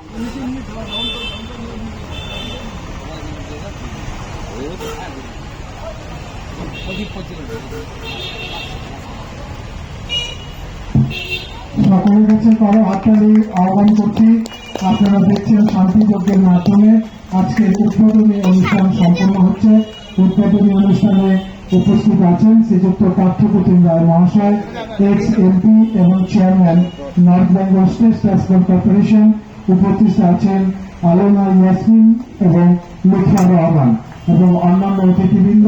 সকলের কাছে কারও, হাততালি আহ্বান করছি। আপনারা দেখছেন শান্তিযজ্ঞের মাধ্যমে আজকে উদ্বোধনী অনুষ্ঠান সম্পন্ন হচ্ছে। উদ্বোধনী অনুষ্ঠানে উপস্থিত আছেন শ্রীযুক্ত পার্থপ্রতিম রায় মহাশয় এক্স এমপি এবং chairman North Bengal state transport corporation উপস্থিত আছেন আলোনা ইয়াসমিন এবং লুৎফা রহমান এবং অন্যান্য অতিথিবৃন্দ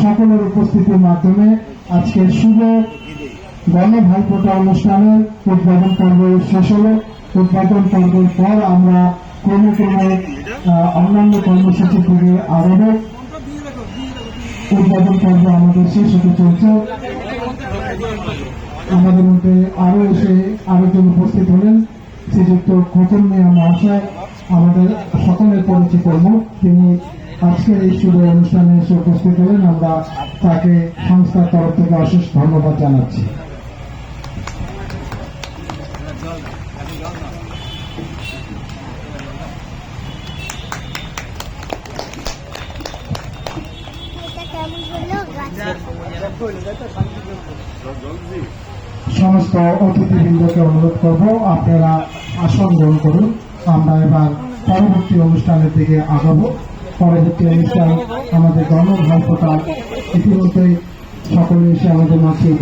সকলের উপস্থিতির মাধ্যমে আজকের শুভ গণ ভাইফোঁটা অনুষ্ঠানের উদ্বোধন পর্ব শেষ হল। উদ্বোধন পর্বের পর আমরা ক্রমে ক্রমে অন্যান্য কর্মসূচির দিকে আগাবো উদ্বোধন পর্ব আমাদের শেষ হতে চলছে। আমাদের মধ্যে আরও এসে আরেকজন উপস্থিত হলেন। শ্রীযুক্ত খোকন মিয়া মহাশয় আমাদের সকলের পরিচিত মুখ তিনি আজকের এই শুভ অনুষ্ঠানে এসে উপস্থিত হলেন। আমরা তাকে সংস্থার তরফ থেকে অশেষ ধন্যবাদ জানাচ্ছি। এটা কেমন হলো? গাছ সমস্ত অতিথিবৃন্দকে অনুরোধ করব, আপনারা আসন গ্রহণ করুন। আমরা এবার পরবর্তী অনুষ্ঠানের দিকে আগাবো। পরবর্তী অনুষ্ঠান আমাদের গণ ইতিমধ্যে ইতিমধ্যেই সকলে এসে আমাদের মাঝে